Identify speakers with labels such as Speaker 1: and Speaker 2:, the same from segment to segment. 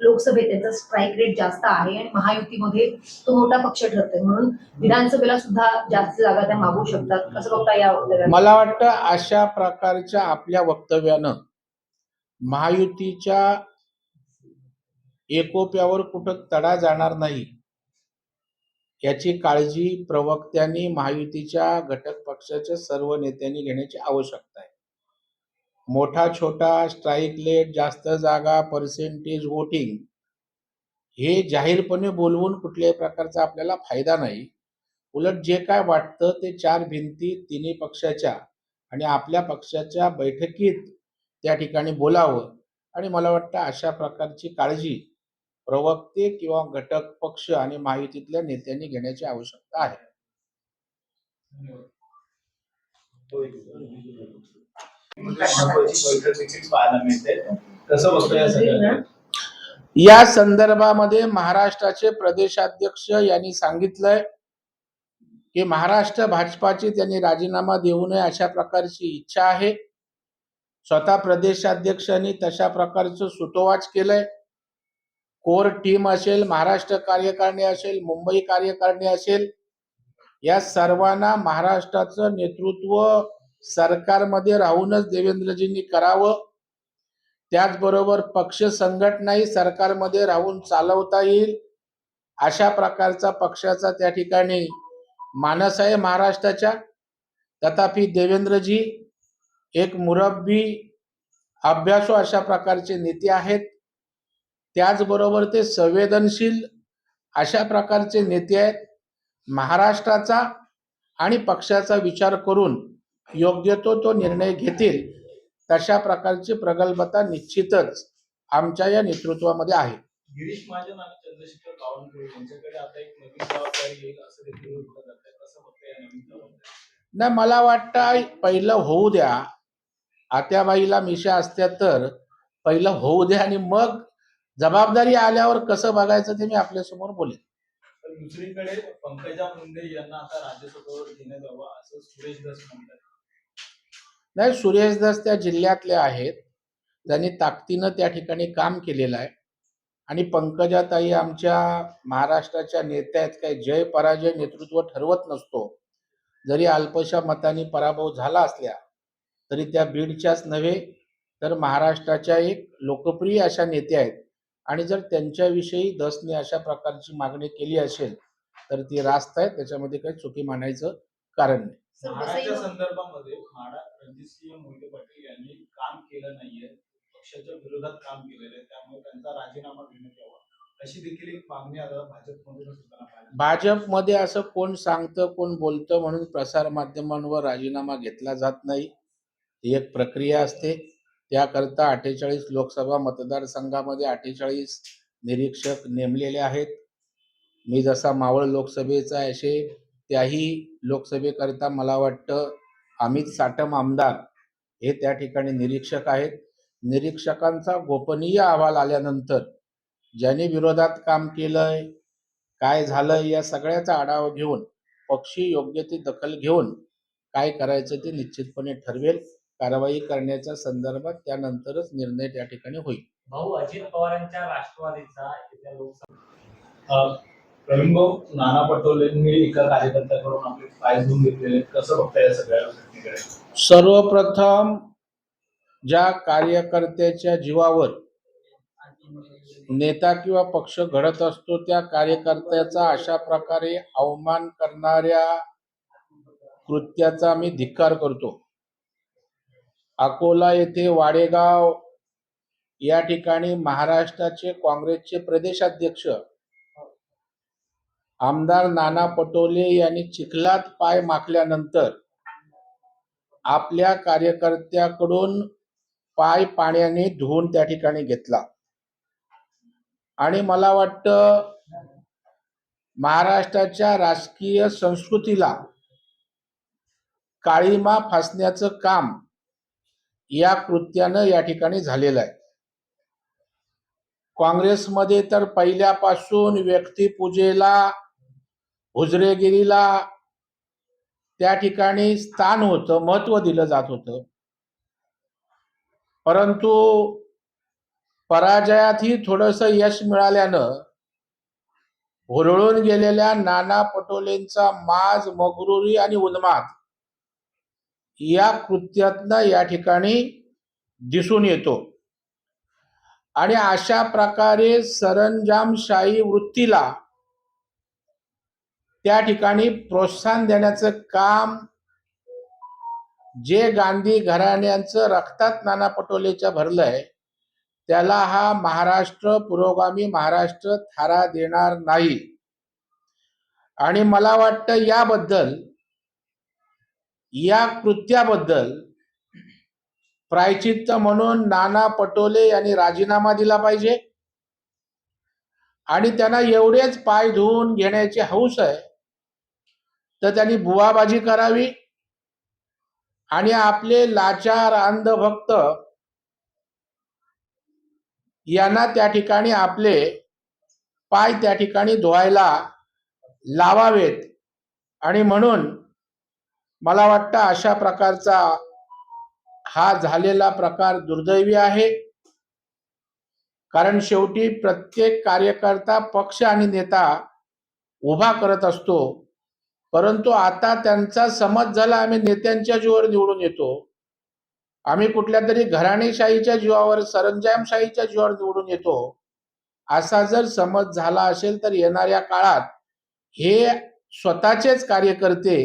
Speaker 1: लोकसभेत त्यांचा strike rate जास्त आहे आणि महायुतीमध्ये तो मोठा पक्ष ठरतोय. म्हणून विधानसभेला सुद्धा जास्त जागा त्या मागू शकतात. कसं बघता या
Speaker 2: मला वाटतं अशा प्रकारच्या आपल्या वक्तव्यानं महायुतीच्या एकोप्यावर कुठं तडा जाणार नाही याची काळजी प्रवक्त्यांनी महायुतीच्या घटक पक्षाच्या सर्व नेत्यांनी घेण्याची आवश्यकता मोठा छोटा स्ट्राईक लेट जास्त जागा पर्सेंटेज वोटिंग हे जाहीरपणे बोलवून कुठल्याही प्रकारचा आपल्याला फायदा नाही. उलट जे काय वाटतं ते चार भिंती तिन्ही पक्षाच्या आणि आपल्या पक्षाच्या बैठकीत त्या ठिकाणी बोलावं आणि मला वाटतं अशा प्रकारची काळजी प्रवक्ते किंवा घटक पक्ष आणि महायुतीतल्या नेत्यांनी घेण्याची आवश्यकता आहे.
Speaker 3: पाहायला मिळते कसं या सगळ्या
Speaker 2: या संदर्भामध्ये महाराष्ट्राचे प्रदेशाध्यक्ष यांनी सांगितलंय की महाराष्ट्र भाजपाची त्यांनी राजीनामा देऊ नये अशा प्रकारची इच्छा आहे. स्वतः प्रदेशाध्यक्षांनी तशा प्रकारचं सुतोवाच केलंय. कोर टीम असेल महाराष्ट्र कार्यकारिणी असेल मुंबई कार्यकारिणी असेल या सर्वांना महाराष्ट्राचं नेतृत्व सरकारमध्ये राहूनच देवेंद्रजींनी करावं. त्याचबरोबर पक्ष संघटनाही सरकारमध्ये राहून चालवता येईल. अशा प्रकारचा पक्षाचा त्या ठिकाणी मानस आहे महाराष्ट्राच्या. तथापि देवेंद्रजी एक मुरब्बी अभ्यासू अशा प्रकारचे नेते आहेत. त्याचबरोबर ते संवेदनशील अशा प्रकारचे नेते आहेत. महाराष्ट्राचा आणि पक्षाचा विचार करून योग्य तो तो निर्णय घेतील तशा प्रकारची प्रगल्भता निश्चितच आमच्या या नेतृत्वामध्ये आहे.
Speaker 3: गिरीश महाजन आणि चंद्रशेखर बावनकुळे यांच्याकडे आता एक नवीन जबाबदारी येईल असं देखील म्हटलं जात आहे कसं बघतोय या नवीन जबाबदारी?
Speaker 2: नाही मला वाटतं पहिलं होऊ द्या. आत्याबाईला मिशा असत्या तर पहिलं होऊ द्या आणि मग जबाबदारी आल्यावर कसं बघायचं ते मी आपल्यासमोर बोलेन.
Speaker 3: दुसरीकडे पंकजा मुंडे यांना आता राज्यसभेवर घेण्यात यावं असं सुरेश धस म्हणतात.
Speaker 2: नाही सुरेश त्या जिल्ह्यातले आहेत. त्यांनी ताकदीनं त्या ठिकाणी काम केलेलं आहे. आणि पंकजाताई आमच्या महाराष्ट्राच्या नेत्या आहेत. काही जय पराजय नेतृत्व ठरवत नसतो. जरी अल्पशा मताने पराभव झाला असल्या तरी त्या बीडच्याच नव्हे तर महाराष्ट्राच्या एक लोकप्रिय अशा नेत्या आहेत. आणि जर त्यांच्याविषयी दसने अशा प्रकारची मागणी केली असेल तर ती रास्त आहे त्याच्यामध्ये काही चुकी मानायचं कारण नाही.
Speaker 3: म्हाडाच्या संदर्भामध्ये म्हाडा रणजितसिंह मोहिते पाटील यांनी काम केलं नाहीये. पक्षाच्या विरोधात काम केलेलं आहे. त्यामुळे त्यांचा राजीनामा घेण्यात यावा. अशी देखील एक मागणी आता पाहायला
Speaker 2: भाजपमध्ये असं कोण सांगतं कोण बोलतं म्हणून प्रसार माध्यमांवर राजीनामा घेतला जात नाही. ही एक प्रक्रिया असते. त्याकरता अठ्ठेचाळीस लोकसभा मतदारसंघामध्ये अठ्ठेचाळीस निरीक्षक नेमलेले आहेत. मी जसा मावळ लोकसभेचा आहे असे त्याही लोकसभेकरिता मला वाटतं अमित साटम आमदार हे त्या ठिकाणी निरीक्षक आहेत. निरीक्षकांचा गोपनीय अहवाल आल्यानंतर ज्याने विरोधात काम केलंय काय झालंय या सगळ्याचा आढावा घेऊन पक्षी योग्य ती दखल घेऊन काय करायचं ते निश्चितपणे ठरवेल. कारवाई करण्याच्या संदर्भात त्यानंतरच निर्णय त्या ठिकाणी होईल.
Speaker 4: भाऊ अजित पवारांच्या राष्ट्रवादीचा
Speaker 3: प्रवीणभाऊ नाना पटोलेंनी एका कार्यकर्त्याकडून आपले पाय धुवून घेतलेले कसं बघताय या सगळ्या घटनेकडे
Speaker 2: सर्वप्रथम ज्या कार्यकर्त्याच्या जीवावर नेता किंवा पक्ष घडत असतो त्या कार्यकर्त्याचा अशा प्रकारे अवमान करणाऱ्या कृत्याचा मी धिक्कार करतो. अकोला येथे वाडेगाव या ठिकाणी महाराष्ट्राचे काँग्रेसचे प्रदेशाध्यक्ष आमदार नाना पटोले यांनी चिखलात पाय माखल्यानंतर आपल्या कार्यकर्त्याकडून पाय पाण्याने धुवून त्या ठिकाणी घेतला. आणि मला वाटतं महाराष्ट्राच्या राजकीय संस्कृतीला काळीमा फासण्याचं काम या कृत्यानं या ठिकाणी झालेलं आहे. काँग्रेसमध्ये तर पहिल्यापासून व्यक्तिपूजेला हुजरेगिरीला त्या ठिकाणी स्थान होतं महत्त्व दिलं जात होतं. परंतु पराजयातही थोडस यश मिळाल्यानं हुरळून गेलेल्या नाना पटोलेंचा माज मगरुरी आणि उन्माद या कृत्यातनं या ठिकाणी दिसून येतो. आणि अशा प्रकारे सरंजामशाही वृत्तीला त्या ठिकाणी प्रोत्साहन देण्याचं काम जे गांधी घराण्यांचं रक्तात नाना पटोलेच्या भरलंय त्याला हा महाराष्ट्र पुरोगामी महाराष्ट्र थारा देणार नाही. आणि मला वाटतं याबद्दल या कृत्याबद्दल प्रायचित्त म्हणून नाना पटोले यांनी राजीनामा दिला पाहिजे. आणि त्यांना एवढेच पाय धुवून घेण्याची हौस आहे. तर त्यांनी बुवाबाजी करावी. आणि आपले लाचार अंधभक्त यांना त्या ठिकाणी आपले पाय त्या ठिकाणी धुवायला लावावेत. आणि म्हणून मला वाटतं अशा प्रकारचा हा झालेला प्रकार दुर्दैवी आहे. कारण शेवटी प्रत्येक कार्यकर्ता पक्ष आणि नेता उभा करत असतो. परंतु आता त्यांचा समज झाला आम्ही नेत्यांच्या जीवावर निवडून येतो. आम्ही कुठल्या तरी घराणेशाहीच्या जीवावर सरंजामशाहीच्या जीवावर निवडून येतो. असा जर समज झाला असेल तर येणाऱ्या काळात हे स्वतःचेच कार्यकर्ते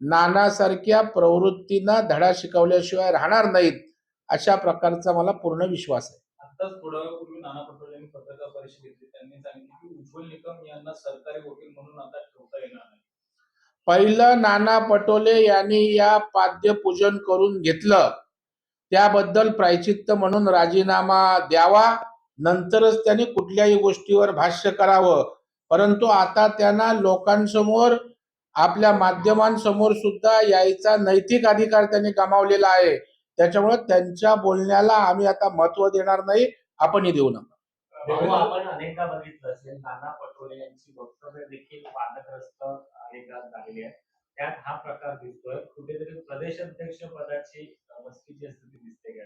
Speaker 2: नानासारख्या प्रवृत्तींना धडा शिकवल्याशिवाय राहणार नाहीत अशा प्रकारचा मला पूर्ण विश्वास आहे.
Speaker 3: आताच थोड्या वेळापूर्वी नाना पटोले यांनी पत्रकार परिषद घेतली त्यांनी सांगितले की उज्ज्वल निकम यांना सरकारी वकील म्हणून आता ठेवता येणार नाही.
Speaker 2: पहिलं नाना पटोले यांनी या पाद्यपूजन करून घेतलं. त्याबद्दल प्रायचित्त म्हणून राजीनामा द्यावा. नंतरच त्यांनी कुठल्याही गोष्टीवर भाष्य करावं. परंतु आता त्यांना लोकांसमोर आपल्या माध्यमांसमोर सुद्धा यायचा नैतिक अधिकार त्यांनी गमावलेला आहे. त्याच्यामुळे त्यांच्या बोलण्याला आम्ही आता महत्त्व देणार नाही आपणही देऊ नका.
Speaker 4: हो, आपण अनेकदा बघितलं असेल नाना पटोले यांची वक्तव्य देखील वादग्रस्त त्रास झालेली आहे. त्यात हा प्रकार दिसतोय. कुठेतरी प्रदेश अध्यक्ष पदाची मस्तीची स्थिती दिसते का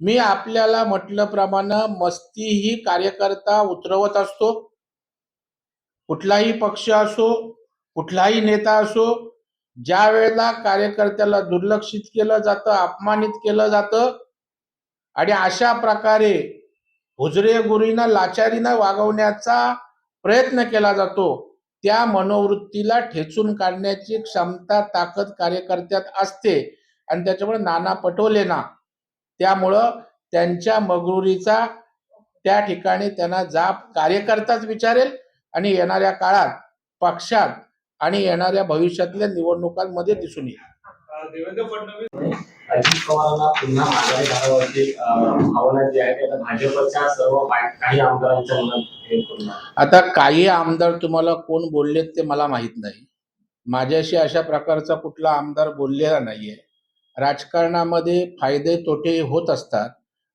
Speaker 2: मी आपल्याला म्हटल्याप्रमाणे मस्ती ही कार्यकर्ता उतरवत असतो. कुठलाही पक्ष असो कुठलाही नेता असो ज्या वेळेला कार्यकर्त्याला दुर्लक्षित केलं जातं अपमानित केलं जातं आणि अशा प्रकारे हुजरे हुजरेगुरीनं लाचारीनं वागवण्याचा प्रयत्न केला जातो त्या मनोवृत्तीला ठेचून काढण्याची क्षमता ताकद कार्यकर्त्यात असते. आणि त्याच्यामुळे नाना पटोलेना त्यामुळं त्यांच्या मगरुरीचा त्या ठिकाणी त्यांना जाब कार्यकर्ताच विचारेल आणि येणाऱ्या काळात पक्षात आणि येणाऱ्या भविष्यातल्या निवडणुकांमध्ये दिसून येईल.
Speaker 3: देवेंद्र फडणवीस.
Speaker 4: अजित पवारांना पुन्हा माघारी घालावयाची अं, भावना जी आहे ती आता भाजपच्या सर्व काही आमदारांच्या मनात.
Speaker 2: आता काही आमदार तुम्हाला कोण बोललेत ते मला माहीत नाही. माझ्याशी अशा प्रकारचा कुठला आमदार बोललेला नाहीये. राजकारणामध्ये फायदे तोटे होत असतात.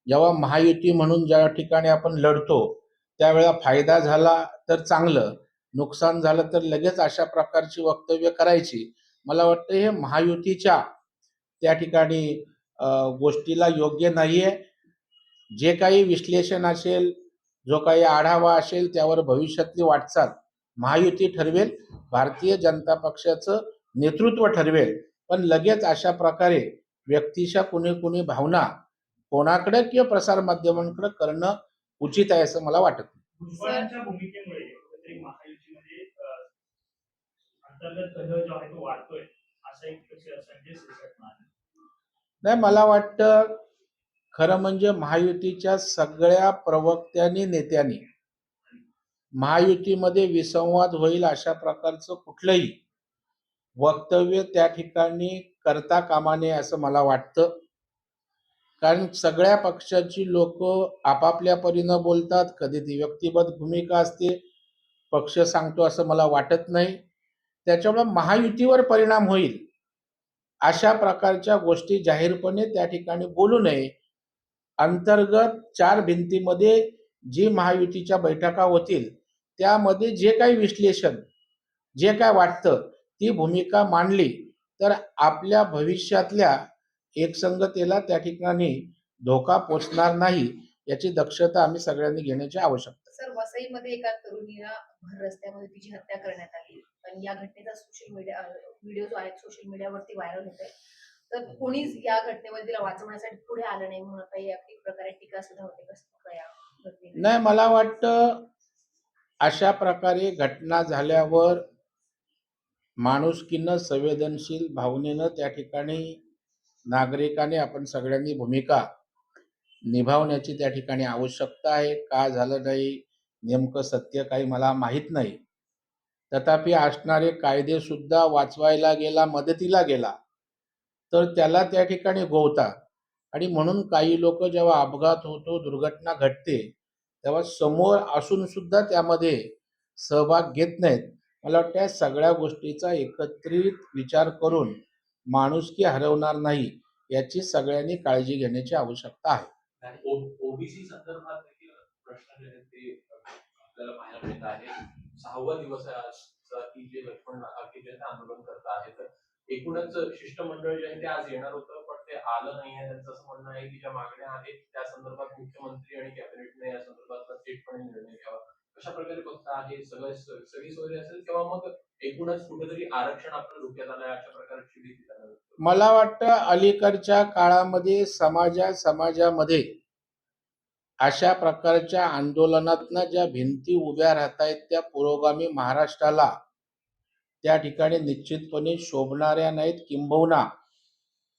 Speaker 2: जेव्हा महायुती म्हणून ज्या ठिकाणी आपण लढतो त्यावेळेला फायदा झाला तर चांगलं नुकसान झालं तर लगेच अशा प्रकारची वक्तव्य करायची. मला वाटतं हे महायुतीच्या त्या ठिकाणी गोष्टीला योग्य नाहीये जे काही विश्लेषण असेल जो काही आढावा असेल त्यावर भविष्यातली वाटचाल महायुती ठरवेल भारतीय जनता पक्षाचं नेतृत्व ठरवेल पण लगेच अशा प्रकारे व्यक्तीच्या कुणी कुणी भावना कोणाकडे किंवा प्रसार माध्यमांकडे करणं उचित आहे असं मला वाटत नाही.
Speaker 5: भुजबळांच्या भूमिकेमुळे कुठेतरी महायुतीमध्ये अं, अंतर्गत कलह जो आहे तो वाढतोय एक संजय
Speaker 2: नाही. मला वाटतं खरं म्हणजे महायुतीच्या सगळ्या प्रवक्त्यांनी नेत्यांनी महायुतीमध्ये विसंवाद होईल अशा प्रकारचं कुठलंही वक्तव्य त्या ठिकाणी करता कामा नये असं मला वाटतं. कारण सगळ्या पक्षाची लोक आपापल्या परीनं बोलतात कधी ती व्यक्तिगत भूमिका असते पक्ष सांगतो असं मला वाटत नाही. त्याच्यामुळे महायुतीवर परिणाम होईल. अशा प्रकारच्या गोष्टी जाहीरपणे त्या ठिकाणी बोलू नये. अंतर्गत चार भिंतीमध्ये जी महायुतीच्या बैठका होतील त्यामध्ये जे काही विश्लेषण जे काय वाटतं ती भूमिका मांडली तर आपल्या भविष्यातल्या एकसंगतेला त्या ठिकाणी धोका पोचणार नाही याची दक्षता आम्ही सगळ्यांनी घेण्याची आवश्यकता
Speaker 1: सर वसईमध्ये एका तरुणीला भर रस्त्यामध्ये तिची हत्या करण्यात आली. पण या घटनेचा सोशल मीडिया व्हिडिओ जो आहे सोशल मीडियावरती व्हायरल होत आहे तर कोणीच या घटनेमध्ये तिला वाचवण्यासाठी पुढे आलं नाही म्हणून आता या प्रकारे टीका सुद्धा होते कसं या
Speaker 2: नाही मला वाटतं अशा प्रकारे घटना झाल्यावर माणुसकीनं संवेदनशील भावनेनं त्या ठिकाणी नागरिकाने आपण सगळ्यांनी भूमिका निभावण्याची त्या ठिकाणी आवश्यकता आहे. का झालं नाही नेमकं सत्य काही मला माहीत नाही. तथापि असणारे कायदे सुद्धा वाचवायला गेला मदतीला गेला तर त्याला त्या ठिकाणी गोवतात आणि म्हणून काही लोक जेव्हा अपघात होतो दुर्घटना घडते तेव्हा समोर असून सुद्धा त्यामध्ये सहभाग घेत नाहीत. मला वाटतं या सगळ्या गोष्टीचा एकत्रित विचार करून माणुसकी हरवणार नाही याची सगळ्यांनी काळजी घेण्याची आवश्यकता आहे.
Speaker 6: ओबीसी संदर्भात प्रश्न जे आहेत ते आपल्याला पाहायला मिळत आहे सहावा दिवस आहे आजचा की जे लक्ष्मण आखे जे आंदोलन करत आहे. तर एकूणच शिष्टमंडळ जे आहे ते आज येणार होतं पण ते आलं नाही आहे. त्यांचं असं म्हणणं आहे की ज्या मागण्या आहेत त्या संदर्भात मुख्यमंत्री आणि कॅबिनेटने या संदर्भात थेटपणे निर्णय घ्यावा. कशा प्रकारे बघता आहे सगळं सगळी सोय असेल किंवा मग एकूणच कुठेतरी आरक्षण आपलं धोक्यात आलं आहे अशा प्रकारची भीती
Speaker 2: मला वाटतं अलीकडच्या काळामध्ये समाजा समाजामध्ये अशा प्रकारच्या आंदोलनातनं ज्या भिंती उभ्या राहत आहेत त्या पुरोगामी महाराष्ट्राला त्या ठिकाणी निश्चितपणे शोभणाऱ्या नाहीत किंबहुना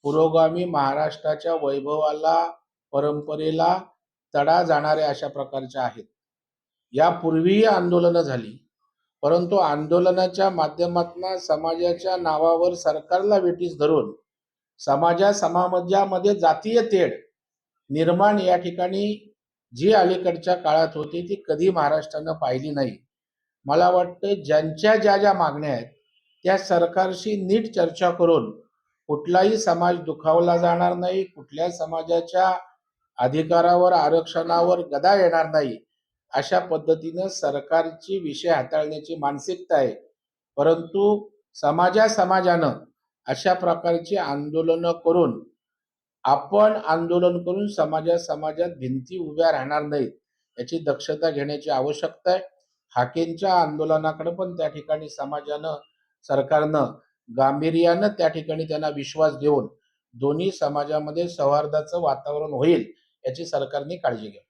Speaker 2: पुरोगामी महाराष्ट्राच्या वैभवाला परंपरेला तडा जाणाऱ्या अशा प्रकारच्या आहेत. यापूर्वीही आंदोलनं झाली परंतु आंदोलनाच्या माध्यमातून समाजाच्या नावावर सरकारला वेटीस धरून समाजा समाजामध्ये जातीय तेढ निर्माण या ठिकाणी जी अलीकडच्या काळात होती ती कधी महाराष्ट्रानं पाहिली नाही. मला वाटतं ज्यांच्या ज्या ज्या मागण्या आहेत त्या सरकारशी नीट चर्चा करून कुठलाही समाज दुखावला जाणार नाही कुठल्या समाजाच्या अधिकारावर आरक्षणावर गदा येणार नाही अशा पद्धतीनं सरकारची विषय हाताळण्याची मानसिकता आहे. परंतु समाजा समाजानं अशा प्रकारची आंदोलनं करून आपण आंदोलन करून समाजा समाजात भिंती उभ्या राहणार नाहीत याची दक्षता घेण्याची आवश्यकता आहे. हाकेंच्या आंदोलनाकडे पण त्या ठिकाणी समाजानं सरकारनं गांभीर्यानं त्या ठिकाणी त्यांना विश्वास देऊन दोन्ही समाजामध्ये सौहार्दाचं वातावरण होईल याची सरकारने काळजी घ्यावी.